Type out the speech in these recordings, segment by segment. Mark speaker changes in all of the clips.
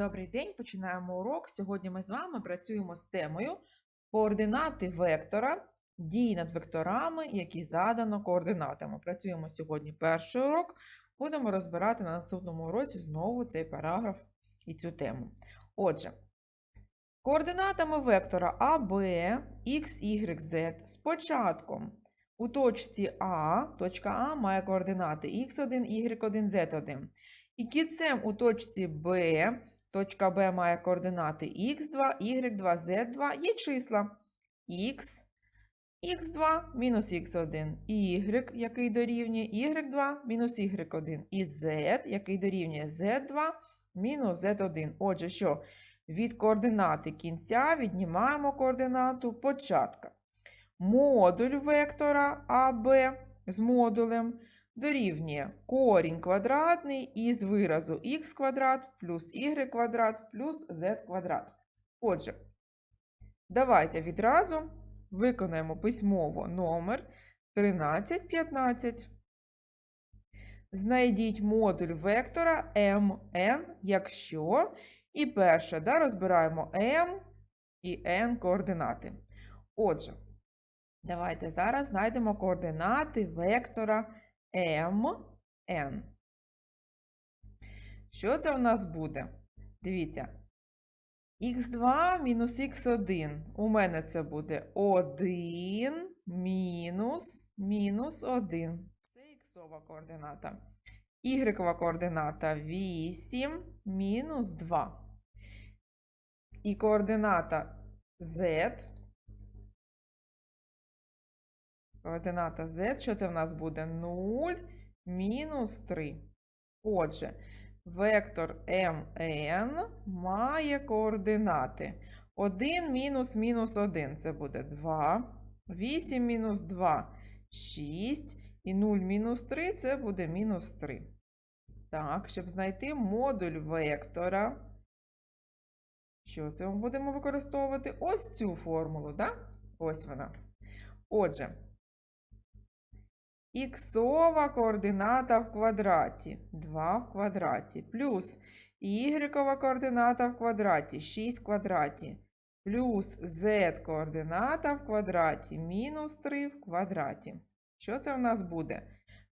Speaker 1: Добрий день, починаємо урок. Сьогодні ми з вами працюємо з темою координати вектора, дії над векторами, які задано координатами. Працюємо сьогодні перший урок. Будемо розбирати на наступному уроці знову цей параграф і цю тему. Отже, координатами вектора АБ, X, Y, Z з початком у точці А, точка А має координати x1, y1, z1. І кінцем у точці Б, точка Б має координати x2, y2, z2, є числа x, x2 мінус x1, y, який дорівнює y2 мінус y1, і z, який дорівнює z2 мінус z1. Отже, що від координати кінця віднімаємо координату початка. Модуль вектора АБ з модулем дорівнює корінь квадратний із виразу х квадрат плюс y квадрат плюс z квадрат. Отже, давайте відразу виконаємо письмово номер 1315. Знайдіть модуль вектора mn, якщо. І перше, да, розбираємо m і n координати. Отже, давайте зараз знайдемо координати вектора mn. Що це у нас буде? Дивіться. х2 мінус х1. У мене це буде 1 мінус мінус 1. Це іксова координата. Y координата 8 мінус 2. І координата z. Координата z, що це в нас буде? 0 мінус 3. Отже, вектор mn має координати 1 мінус мінус 1 це буде 2, 8 мінус 2 6, і 0 мінус 3 це буде мінус 3. Так, щоб знайти модуль вектора. Що це ми будемо використовувати? Ось цю формулу, так? Ось вона. Отже, іксова координата в квадраті 2 в квадраті, плюс y координата в квадраті 6 в квадраті, плюс z координата в квадраті мінус 3 в квадраті. Що це в нас буде?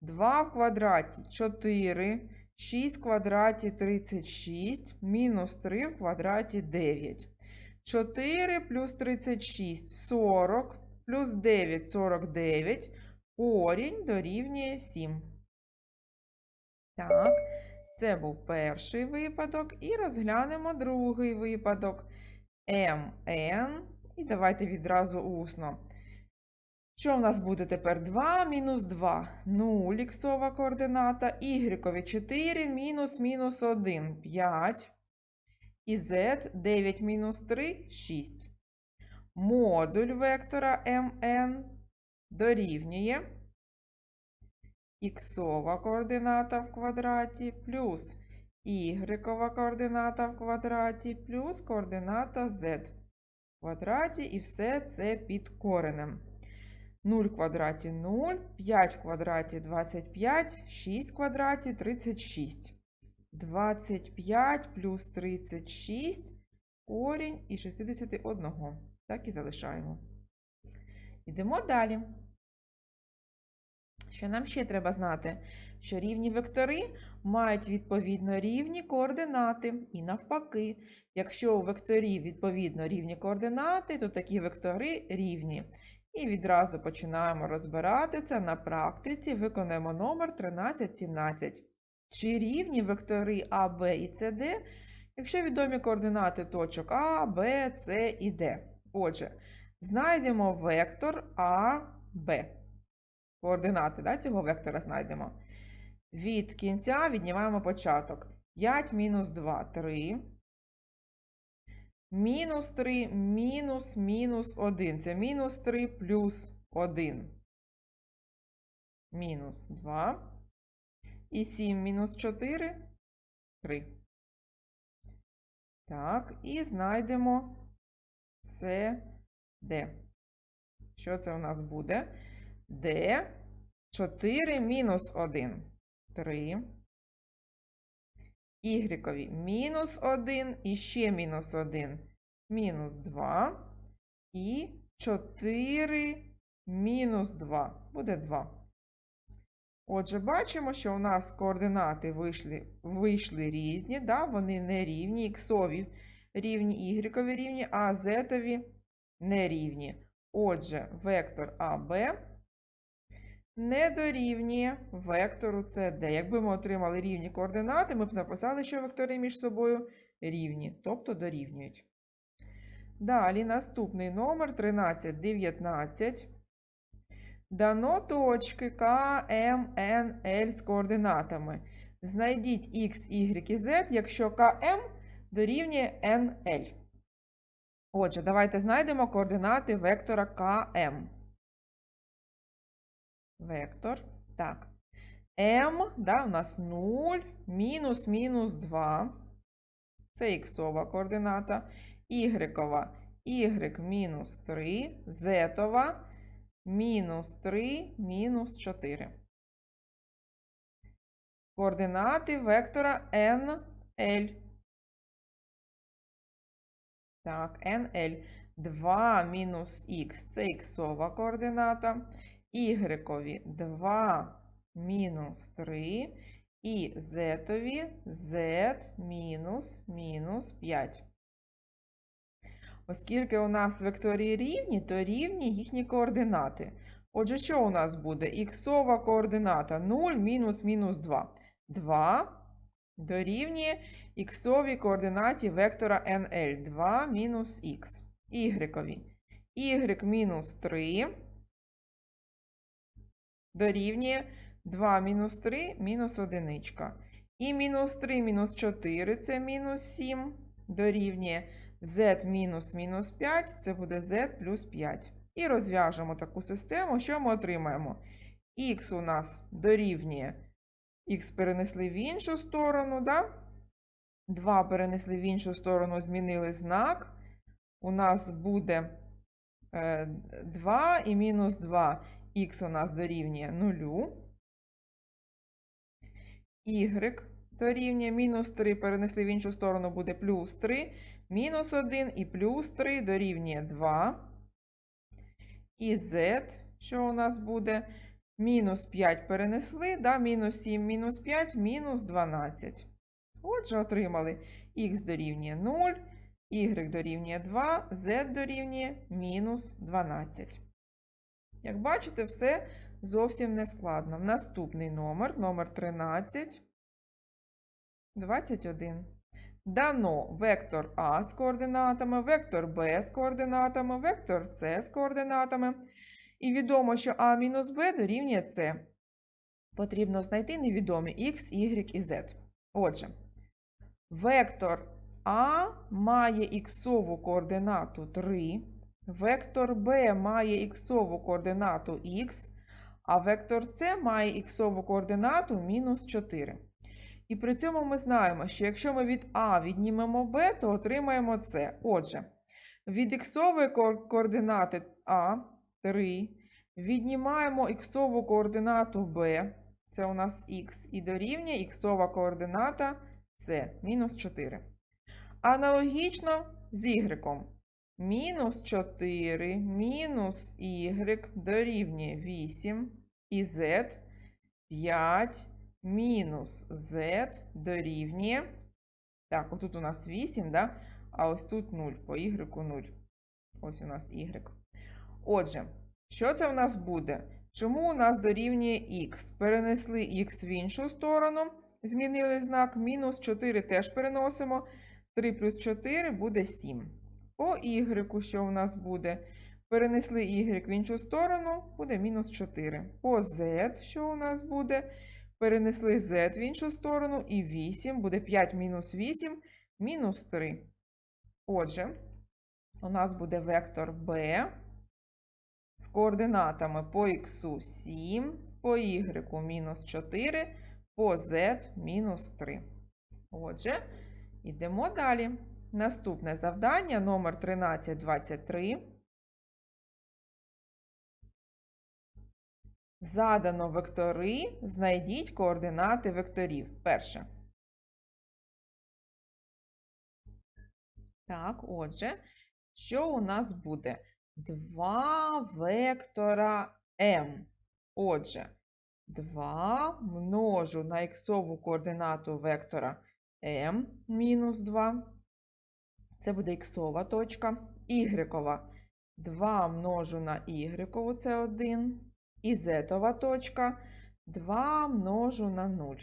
Speaker 1: 2 в квадраті 4, 6 в квадраті 36, мінус 3 в квадраті 9. 4 плюс 36 40, плюс 9 49. Корінь дорівнює 7. Так, це був перший випадок. І розглянемо другий випадок. mn. І давайте відразу усно. Що в нас буде тепер 2 мінус 2? 0 іксова координата. Y 4 мінус мінус 1 5. І z 9 мінус 3 6. Модуль вектора mn дорівнює іксова координата в квадраті плюс y координата в квадраті плюс координата z в квадраті, і все це під коренем. 0 в квадраті 0, 5 в квадраті 25, 6 в квадраті 36. 25 плюс 36 корінь і 61. Так і залишаємо. Йдемо далі. Що нам ще треба знати? Що рівні вектори мають відповідно рівні координати. І навпаки, якщо у векторів відповідно рівні координати, то такі вектори рівні. І відразу починаємо розбирати це на практиці. Виконуємо номер 1317. Чи рівні вектори А, Б і С, Д, якщо відомі координати точок А, Б, С і Д. Отже, знайдемо вектор А, Б. Координати да, цього вектора знайдемо. Від кінця віднімаємо початок. 5 мінус 2 3. Мінус 3, мінус, мінус 1. Це мінус 3 плюс 1. Мінус 2. І 7 мінус 4 3. Так, і знайдемо це Д. Що це у нас буде? Д 4 мінус 1 3. ігрекові мінус 1 і ще мінус 1, мінус 2 і 4 мінус 2 буде 2. Отже, бачимо, що у нас координати вийшли, вийшли різні, да? вони не рівні, іксові рівні, ігрекові рівні, а зетові не рівні. Отже, вектор АБ не дорівнює вектору CD. Якби ми отримали рівні координати, ми б написали, що вектори між собою рівні, тобто дорівнюють. Далі наступний номер 1319. Дано точки К, М, Н, Л з координатами. Знайдіть X, Y і Z, якщо КМ дорівнює NL. Отже, давайте знайдемо координати вектора КМ. Вектор. Так. М, да, у нас 0, мінус, мінус 2. Це іксова координата. Ігрекова y мінус 3, зетова мінус 3, мінус 4. Координати вектора NL. Так, NL. 2 мінус х це іксова координата. Ігрекові 2 мінус 3 і зетові z мінус мінус 5. Оскільки у нас векторії рівні, то рівні їхні координати. Отже, що у нас буде? Іксова координата 0 мінус мінус 2. 2 дорівнює іксовій координаті вектора NL 2 мінус х. Ігрекові. Y мінус 3 дорівнює 2 мінус 3 мінус 1. І мінус 3 мінус 4 це мінус 7 дорівнює z мінус мінус 5 це буде z плюс 5. І розв'яжемо таку систему, що ми отримаємо? Х у нас дорівнює х перенесли в іншу сторону, да? 2 перенесли в іншу сторону, змінили знак. У нас буде 2 і мінус 2 х у нас дорівнює 0. Y дорівнює мінус 3 перенесли в іншу сторону, буде плюс 3. Мінус 1 і плюс 3 дорівнює 2. І z, що у нас буде? Мінус 5 перенесли, да? мінус 7, мінус 5, мінус 12. Отже, отримали х дорівнює 0, y дорівнює 2, z дорівнює мінус 12. Як бачите, все зовсім не складно. Наступний номер, номер 13, 21. Дано вектор А з координатами, вектор Б з координатами, вектор С з координатами. І відомо, що А мінус Б дорівнює С. Потрібно знайти невідомі Х, Y і Z. Отже, вектор А має іксову координату 3, вектор Б має іксову координату Х, а вектор С має іксову координату мінус 4. І при цьому ми знаємо, що якщо ми від А віднімемо Б, то отримаємо С. Отже, від іксової координати А 3 віднімаємо іксову координату Б, це у нас х, і дорівнює іксова координата С, мінус 4. Аналогічно з y. Мінус 4 мінус y дорівнює 8 і z 5 мінус z дорівнює. Так, отут у нас 8, да? а ось тут 0, по y 0. Ось у нас y. Отже, що це в нас буде? Чому у нас дорівнює х? Перенесли х в іншу сторону, змінили знак, мінус 4 теж переносимо. 3 плюс 4 буде 7. По y, що у нас буде? Перенесли y в іншу сторону, буде мінус 4. По z, що у нас буде? Перенесли z в іншу сторону, і 8 буде 5 мінус 8, мінус 3. Отже, у нас буде вектор b з координатами по х 7, по y мінус 4, по z мінус 3. Отже, йдемо далі. Наступне завдання номер 1323. Задано вектори, знайдіть координати векторів. Перше. Так, отже, що у нас буде? Два вектора m. Отже, 2 множу на іксову координату вектора m мінус 2. Це буде іксова точка. Ігрекова 2 множу на y, це 1. І зетова точка 2 множу на 0.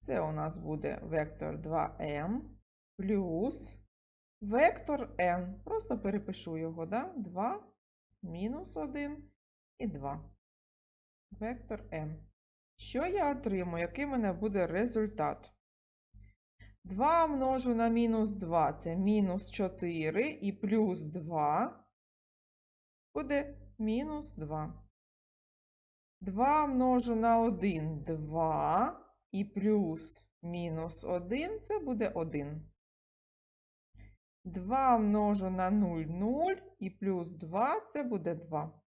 Speaker 1: Це у нас буде вектор 2m плюс вектор n. Просто перепишу його, да? 2 мінус 1 і 2. Вектор m. Що я отримую? Який в мене буде результат? 2 множу на мінус 2 це мінус 4 і плюс 2 буде мінус 2. 2 множу на 1 2 і плюс мінус 1 це буде 1. 2 множу на 0 0 і плюс 2 це буде 2.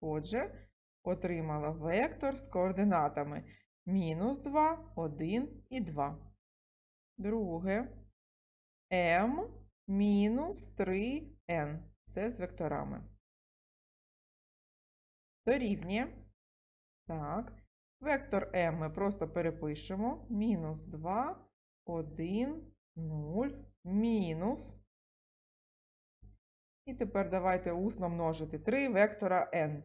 Speaker 1: Отже, отримала вектор з координатами мінус 2, 1 і 2. Друге m мінус 3n. Все з векторами. Дорівнює. Так. Вектор m ми просто перепишемо. Мінус 2, 1, 0, мінус. І тепер давайте усно множити 3 вектора n.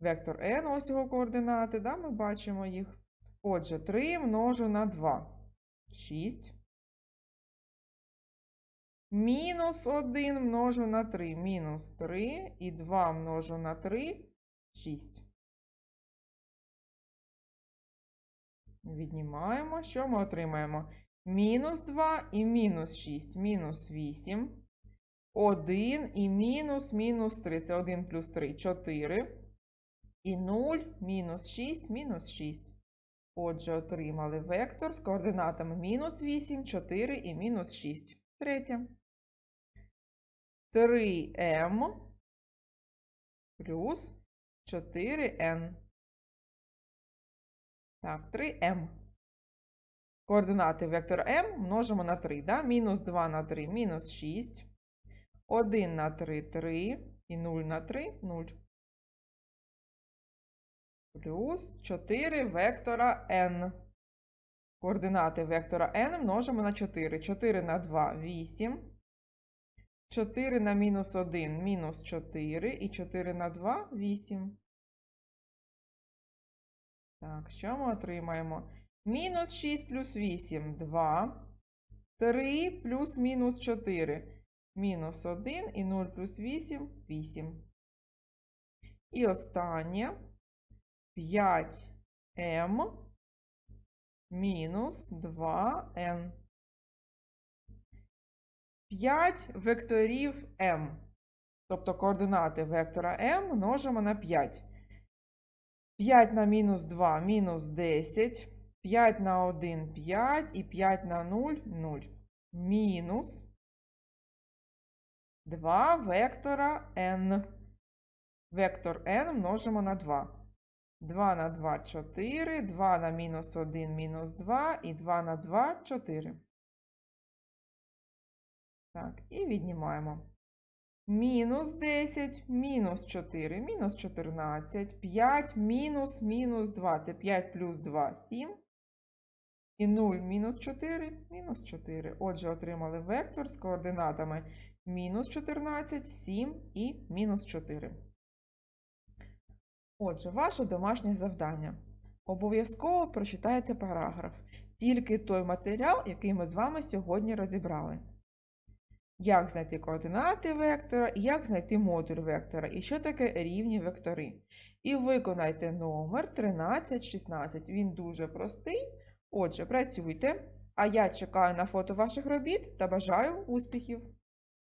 Speaker 1: Вектор n, ось його координати, да, ми бачимо їх. Отже, 3 множу на 2. 6. Мінус 1 множу на 3. Мінус 3. І 2 множу на 3. 6. Віднімаємо. Що ми отримаємо? Мінус 2 і мінус 6. Мінус 8. 1 і мінус мінус 3. Це 1 плюс 3 4. І 0, мінус 6, мінус 6. Отже, отримали вектор з координатами мінус 8, 4 і мінус 6. Третє. 3m плюс 4n. Так, 3m. Координати вектора m множимо на 3. Да? Мінус 2 на 3 мінус 6. 1 на 3 3 і 0 на 3 0. Плюс 4 вектора n. Координати вектора n множимо на 4. 4 на 2 8. 4 на мінус 1 мінус 4 і 4 на 2 8. Так, що ми отримаємо? Мінус 6 плюс 8 2. 3 плюс мінус 4. Мінус 1 і 0 плюс 8 8. І останнє 5m мінус 2n. 5 векторів m. Тобто координати вектора m множимо на 5. 5 на мінус 2 мінус 10. 5 на 1 5 і 5 на 0 0. Мінус 2 вектора n. Вектор n множимо на 2. 2 на 2 4, 2 на мінус 1 мінус 2 і 2 на 2 4. Так, і віднімаємо. Мінус 10, мінус 4, мінус 14, 5, мінус, мінус 2. Це 5 плюс 2, 7. І 0 мінус 4, мінус 4. Отже, отримали вектор з координатами мінус 14, 7 і мінус 4. Отже, ваше домашнє завдання. Обов'язково прочитайте параграф. Тільки той матеріал, який ми з вами сьогодні розібрали. Як знайти координати вектора, як знайти модуль вектора і що таке рівні вектори. І виконайте номер 1316. Він дуже простий. Отже, працюйте. А я чекаю на фото ваших робіт та бажаю успіхів!